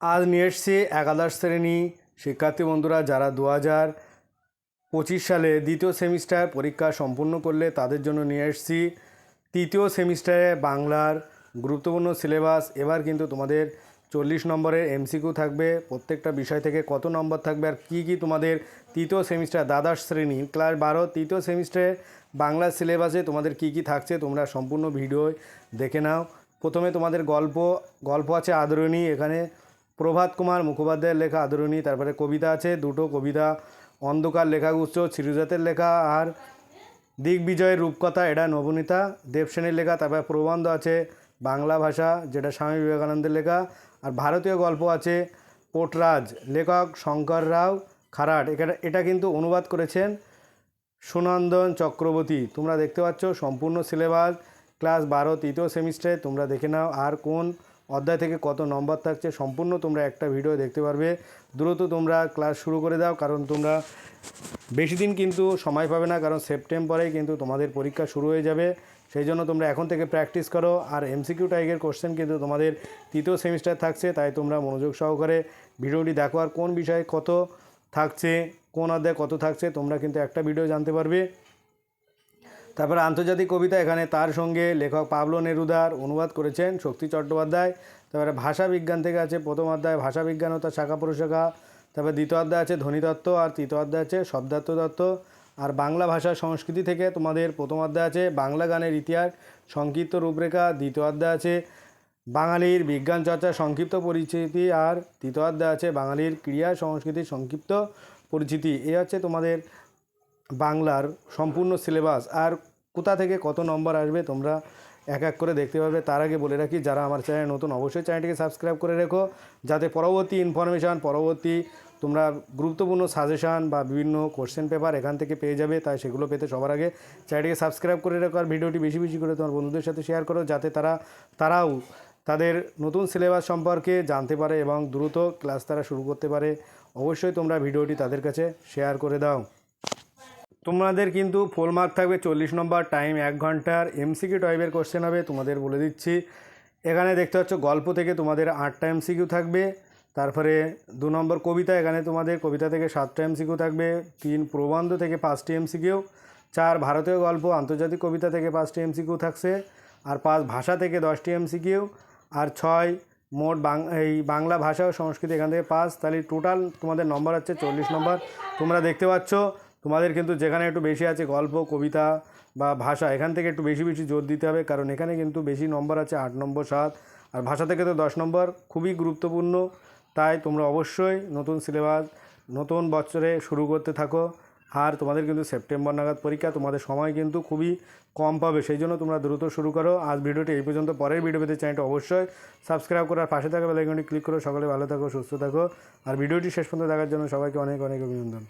আজ নিয়ে এসছি একাদশ শ্রেণি শিক্ষার্থী বন্ধুরা, যারা দু হাজার পঁচিশ সালে দ্বিতীয় সেমিস্টার পরীক্ষা সম্পূর্ণ করলে তাদের জন্য নিয়ে এসছি। তৃতীয় সেমিস্টারে বাংলার গুরুত্বপূর্ণ সিলেবাস, এবার কিন্তু তোমাদের চল্লিশ নম্বরের এমসিকিউ থাকবে। প্রত্যেকটা বিষয় থেকে কত নম্বর থাকবে আর কী কী তোমাদের তৃতীয় সেমিস্টার, দ্বাদশ শ্রেণি, ক্লাস বারো, তৃতীয় সেমিস্টারে বাংলা সিলেবাসে তোমাদের কী কী থাকছে তোমরা সম্পূর্ণ ভিডিও দেখে নাও। প্রথমে তোমাদের গল্প গল্প আছে আদরণী, এখানে প্রভাত কুমার মুখোপাধ্যায়ের লেখা আদরণী, তারপরে কবিতা আছে, দুটো কবিতা, অন্ধকার লেখাগুচ্ছ চিরুজাতের লেখা, আর দিগ্বিজয়ের রূপকথা এটা নবনীতা, দেবসেনের লেখা, তারপরে প্রবন্ধ আছে, বাংলা ভাষা, যেটা স্বামী বিবেকানন্দের লেখা, আর ভারতীয় গল্প আছে, পোটরাজ, লেখক শঙ্কর রাও খারাট এটা এটা কিন্তু অনুবাদ করেছেন সুনন্দন চক্রবর্তী। তোমরা দেখতে পাচ্ছ, সম্পূর্ণ সিলেবাস, ক্লাস বারো, তৃতীয় সেমিস্টারে, তোমরা দেখে নাও, আর কোন অধ্যায় থেকে কত নম্বর থাকছে সম্পূর্ণ তোমরা একটা ভিডিও দেখতে পারবে। দ্রুত তোমরা ক্লাস শুরু করে দাও, কারণ তোমরা বেশি দিন কিন্তু সময় পাবে না, কারণ সেপ্টেম্বরেই কিন্তু তোমাদের পরীক্ষা শুরু হয়ে যাবে। সেই জন্য তোমরা এখন থেকে প্র্যাকটিস করো। আর এমসিকিউ টাইগের কোশ্চেন কিন্তু তোমাদের তৃতীয় সেমিস্টার থাকছে, তাই তোমরা মনোযোগ সহকারে ভিডিওটি দেখো। আর কোন বিষয়ে কত থাকছে, কোন অধ্যায় কত থাকছে, তোমরা কিন্তু একটা ভিডিও জানতে পারবে। তারপরে আন্তর্জাতিক কবিতা এখানে তার সঙ্গে লেখক পাবলো নেরুদার অনুবাদ করেছেন শক্তি চট্টোপাধ্যায়। তারপরে ভাষা বিজ্ঞান থেকে আছে প্রথম অধ্যায়, ভাষা বিজ্ঞান ও তার শাখা প্রশাখা। তারপরে দ্বিতীয় অধ্যায় আছে ধ্বনিতত্ত্ব আর তৃতীয় অধ্যায় আছে শব্দার্থ তত্ত্ব। আর বাংলা ভাষা সংস্কৃতি থেকে তোমাদের প্রথম অধ্যায় আছে বাংলা গানের ইতিহাস, সংক্ষিপ্ত রূপরেখা। দ্বিতীয় অধ্যায় আছে বাঙালির বিজ্ঞান চর্চা, সংক্ষিপ্ত পরিচিতি। আর তৃতীয় অধ্যায় আছে বাঙালির ক্রিয়া, সংস্কৃতির সংক্ষিপ্ত পরিচিতি। এ হচ্ছে তোমাদের বাংলার সম্পূর্ণ সিলেবাস আর কোথা থেকে কত নম্বর আসবে তোমরা এক এক করে দেখতে পাবে। তার আগে বলে রাখি, যারা আমার চ্যানেল নতুন, অবশ্যই চ্যানেলটিকে সাবস্ক্রাইব করে রেখো যাতে পরবর্তী ইনফরমেশান পরবর্তী তোমরা গুরুত্বপূর্ণ সাজেশান বা বিভিন্ন কোশ্চেন পেপার এখান থেকে পেয়ে যাবে, তাই সেগুলো পেতে সবার আগে চ্যানেলটিকে সাবস্ক্রাইব করে রেখো আর ভিডিওটি বেশি বেশি করে তোমার বন্ধুদের সাথে শেয়ার করো যাতে তারা, তারাও তাদের নতুন সিলেবাস সম্পর্কে জানতে পারে এবং দ্রুত ক্লাস তারা শুরু করতে পারে। অবশ্যই তোমরা ভিডিওটি তাদের কাছে শেয়ার করে দাও। তোমাদের কিন্তু ফুল মার্ক থাকবে চল্লিশ নম্বর টাইম এক ঘণ্টার এমসিকিউ টাইপের কোশ্চেন হবে, তোমাদের বলে দিচ্ছি। এখানে দেখতে পাচ্ছ, গল্প থেকে তোমাদের আটটা এমসিকিউ থাকবে, তারপরে দু নম্বর কবিতা, এখানে তোমাদের কবিতা থেকে সাতটা এমসিকিউ থাকবে, তিন প্রবন্ধ থেকে পাঁচটি এমসিকিউ চার ভারতীয় গল্প, আন্তর্জাতিক কবিতা থেকে পাঁচটি এমসিকিউ থাকছে, আর পাঁচ ভাষা থেকে দশটি এমসিকিউ আর ছয় মোট বাং, এই বাংলা ভাষা ও সংস্কৃতি এখান থেকে পাস তাহলে টোটাল তোমাদের নম্বর হচ্ছে চল্লিশ নম্বর। তোমরা দেখতে পাচ্ছ তোমাদের কিন্তু যেখানে একটু বেশি আছে গল্প, কবিতা বা ভাষা, এখান থেকে একটু বেশি বেশি জোর দিতে হবে। কারণ এখানে কিন্তু বেশি নম্বর আছে আট নম্বর সাত। আর ভাষা থেকে তো দশ নম্বর খুবই গুরুত্বপূর্ণ। তাই তোমরা অবশ্যই নতুন সিলেবাস, নতুন বছরে শুরু করতে থাকো। আর তোমাদের কিন্তু সেপ্টেম্বর নাগাদ পরীক্ষা, তোমাদের সময় কিন্তু খুবই কম পাবে। সেই জন্য তোমরা দ্রুত শুরু করো। আজ ভিডিওটি এই পর্যন্ত। পরের ভিডিও পেতে চ্যানেলটা অবশ্যই সাবস্ক্রাইব করার পাশে থাকা বেলাইকনটি ক্লিক করো। সকলে ভালো থাকো, সুস্থ থাকো। আর ভিডিওটি শেষ পর্যন্ত দেখার জন্য সবাইকে অনেক অনেক অভিনন্দন।